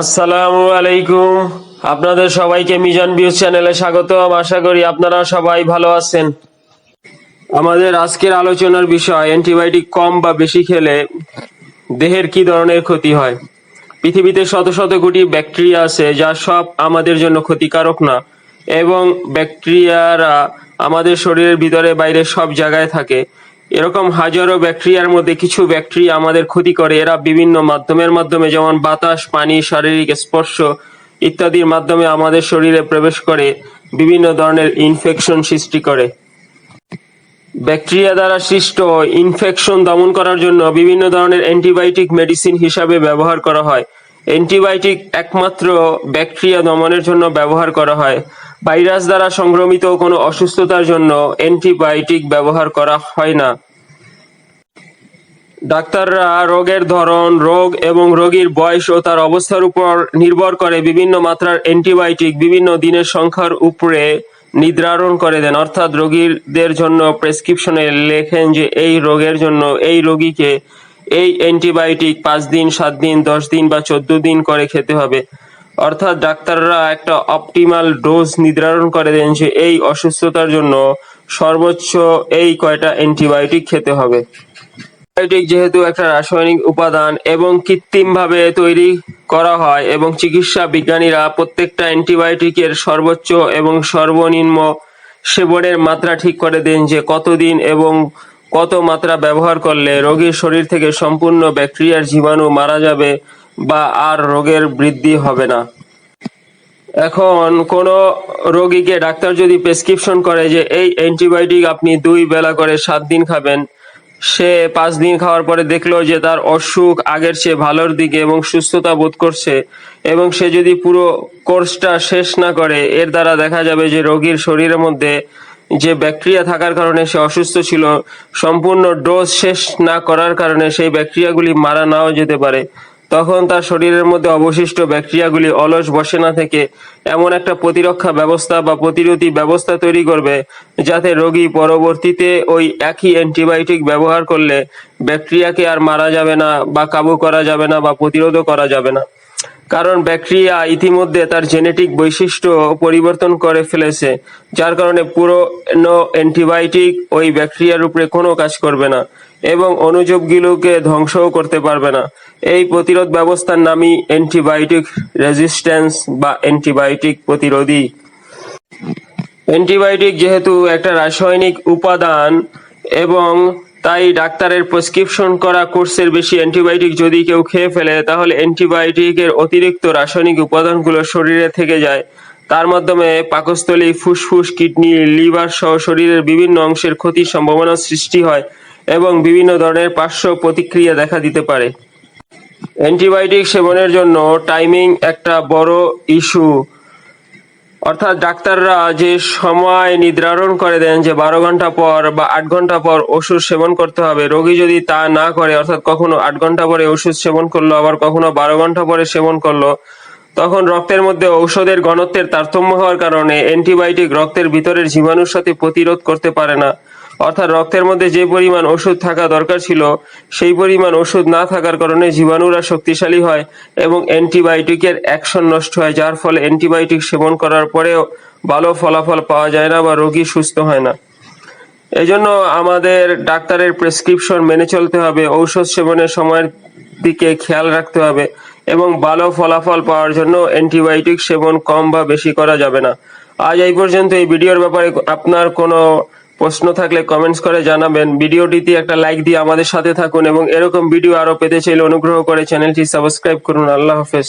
আসসালামু আলাইকুম। আপনাদের সবাইকে মিজান ভিউজ চ্যানেলে স্বাগতম। আশা করি আপনারা সবাই ভালো আছেন। আমাদের আজকের আলোচনার বিষয়, অ্যান্টিবায়োটিক কম বা বেশি খেলে দেহের কি ধরনের ক্ষতি হয়? পৃথিবীতে শত শত কোটি ব্যাকটেরিয়া আছে, যা সব আমাদের জন্য ক্ষতিকারক না। এবং ব্যাকটেরিয়ারা আমাদের শরীরের ভিতরে বাইরে সব জায়গায় থাকে। এরকম হাজারো ব্যাকটেরিয়ার মধ্যে কিছু ব্যাকটেরিয়া আমাদের ক্ষতি করে। এরা বিভিন্ন মাধ্যমের মাধ্যমে যেমন বাতাস, পানি, শারীরিক স্পর্শ ইত্যাদির মাধ্যমে আমাদের শরীরে প্রবেশ করে, বিভিন্ন ধরনের ইনফেকশন সৃষ্টি করে। ব্যাকটেরিয়া দ্বারা সৃষ্ট ইনফেকশন দমন করার জন্য বিভিন্ন ধরনের অ্যান্টিবায়োটিক মেডিসিন হিসাবে ব্যবহার করা হয়। অ্যান্টিবায়োটিক একমাত্র ব্যাকটেরিয়া দমনের জন্য ব্যবহার করা হয়। ভাইরাস দ্বারা সংক্রমিত কোনো অসুস্থতার জন্য অ্যান্টিবায়োটিক ব্যবহার করা হয় না। ডাক্তাররা রোগের ধরন, রোগ এবং রোগীর বয়স ও তার অবস্থার উপর নির্ভর করে বিভিন্ন মাত্রার অ্যান্টিবায়োটিক বিভিন্ন দিনের সংখ্যার উপরে নির্ধারণ করে দেন। অর্থাৎ রোগীদের জন্য প্রেসক্রিপশনে লেখেন যে এই রোগের জন্য এই রোগীকে এই অ্যান্টিবায়োটিক পাঁচ দিন, সাত দিন, দশ দিন বা চোদ্দ দিন করে খেতে হবে। অর্থাৎ ডাক্তাররা একটা অপটিমাল ডোজ নির্ধারণ করে দেন যে এই অসুস্থতার জন্য সর্বোচ্চ এই কয়টা অ্যান্টিবায়োটিক খেতে হবে। অ্যান্টিবায়োটিক যেহেতু একটা রাসায়নিক উপাদান এবং কৃত্রিমভাবে তৈরি করা হয় এবং চিকিৎসা বিজ্ঞানীরা প্রত্যেকটা অ্যান্টিবায়োটিকের সর্বোচ্চ এবং সর্বনিম্ন সেবনের মাত্রা ঠিক করে দেন যে কতদিন এবং কত মাত্রা ব্যবহার করলে রোগীর শরীর থেকে সম্পূর্ণ ব্যাকটেরিয়ার জীবাণু মারা যাবে বা আর রোগের বৃদ্ধি হবে না। এখন কোনো রোগীকে ডাক্তার যদি প্রেসক্রিপশন করে যে, এই অ্যান্টিবায়োটিক আপনি দুই বেলা করে সাত দিন খাবেন। সে পাঁচ দিন খাওয়ার পরে দেখল যে, তার অসুখ আগের চেয়ে ভালোর দিকে এবং সুস্থতা বোধ করছে এবং সে যদি পুরো কোর্সটা শেষ না করে, এর দ্বারা দেখা যাবে যে, রোগীর শরীরের মধ্যে যে ব্যাকটেরিয়া থাকার কারণে সে অসুস্থ ছিল, সম্পূর্ণ ডোজ শেষ না করার কারণে সেই ব্যাকটেরিয়াগুলি মারা নাও যেতে পারে। তখন তার শরীরের মধ্যে অবশিষ্ট ব্যাকটেরিয়াগুলি অলস বসে না থেকে এমন একটা প্রতিরক্ষা ব্যবস্থা বা প্রতিরোধী ব্যবস্থা তৈরি করবে যাতে রোগী পরবর্তীতে ওই একই অ্যান্টিবায়োটিক ব্যবহার করলে ব্যাকটেরিয়াকে আর মারা যাবে না বা কাবু করা যাবে না বা প্রতিরোধও করা যাবে না। কারণ ব্যাকটেরিয়া ইতিমধ্যে তার জেনেটিক বৈশিষ্ট্য পরিবর্তন করে ফেলেছে, যার কারণে পুরনো অ্যান্টিবায়োটিক ওই ব্যাকটেরিয়ার উপরে কোনো কাজ করবে না। এবং অনুজীবগুলোকে ধ্বংসও করতে পারবে না। এই প্রতিরোধ ব্যবস্থার নামই অ্যান্টিবায়োটিক রেজিস্ট্যান্স বা অ্যান্টিবায়োটিক প্রতিরোধী। অ্যান্টিবায়োটিক যেহেতু একটা রাসায়নিক উপাদান এবং তাই ডাক্তারের প্রেসক্রিপশন করা কোর্সের বেশি অ্যান্টিবায়োটিক যদি কেউ খেয়ে ফেলে, তাহলে অ্যান্টিবায়োটিকের অতিরিক্ত রাসায়নিক উপাদানগুলো শরীরে থেকে যায়। তার মাধ্যমে পাকস্থলী, ফুসফুস, কিডনি, লিভার সহ শরীরের বিভিন্ন অংশের ক্ষতির সম্ভাবনা সৃষ্টি হয়। এবং বিভিন্ন ধরনের পার্শ্ব প্রতিক্রিয়া দেখা দিতে পারে। অ্যান্টিবায়োটিক সেবনের জন্য টাইমিং একটা বড় ইস্যু। অর্থাৎ ডাক্তাররা যে সময় নির্ধারণ করে দেন যে বারো ঘণ্টা পর বা আট ঘণ্টা পর ওষুধ সেবন করতে হবে, রোগী যদি তা না করে, অর্থাৎ কখনো আট ঘণ্টা পরে ওষুধ সেবন করল, আবার কখনো বারো ঘণ্টা পরে সেবন করল, তখন রক্তের মধ্যে ঔষধের ঘনত্বের তারতম্য হওয়ার কারণে অ্যান্টিবায়োটিক রক্তের ভিতরের জীবাণুর সাথে প্রতিরোধ করতে পারে না। অর্থাৎ রক্তের মধ্যে যে পরিমাণ ওষুধ থাকা দরকার ছিল, সেই পরিমাণ ওষুধ না থাকার কারণে জীবাণুরা শক্তিশালী হয় এবং অ্যান্টিবায়োটিকের অ্যাকশন নষ্ট হয়, যার ফলে অ্যান্টিবায়োটিক সেবন করার পরেও ভালো ফলাফল পাওয়া যায় না বা রোগী সুস্থ হয় না। এজন্য আমাদের ডাক্তারের প্রেসক্রিপশন মেনে চলতে হবে, ঔষধ সেবনের সময়ের দিকে খেয়াল রাখতে হবে এবং ভালো ফলাফল পাওয়ার জন্য অ্যান্টিবায়োটিক সেবন কম বা বেশি করা যাবে না। আজ এই পর্যন্ত এই ভিডিওর ব্যাপারে আপনার কোনো প্রশ্ন থাকলে কমেন্টস করে জানাবেন। ভিডিওটিতে একটা লাইক দিয়ে আমাদের সাথে থাকুন এবং এরকম ভিডিও আরও পেতে চাইলে অনুগ্রহ করে চ্যানেলটি সাবস্ক্রাইব করুন। আল্লাহ হাফেজ।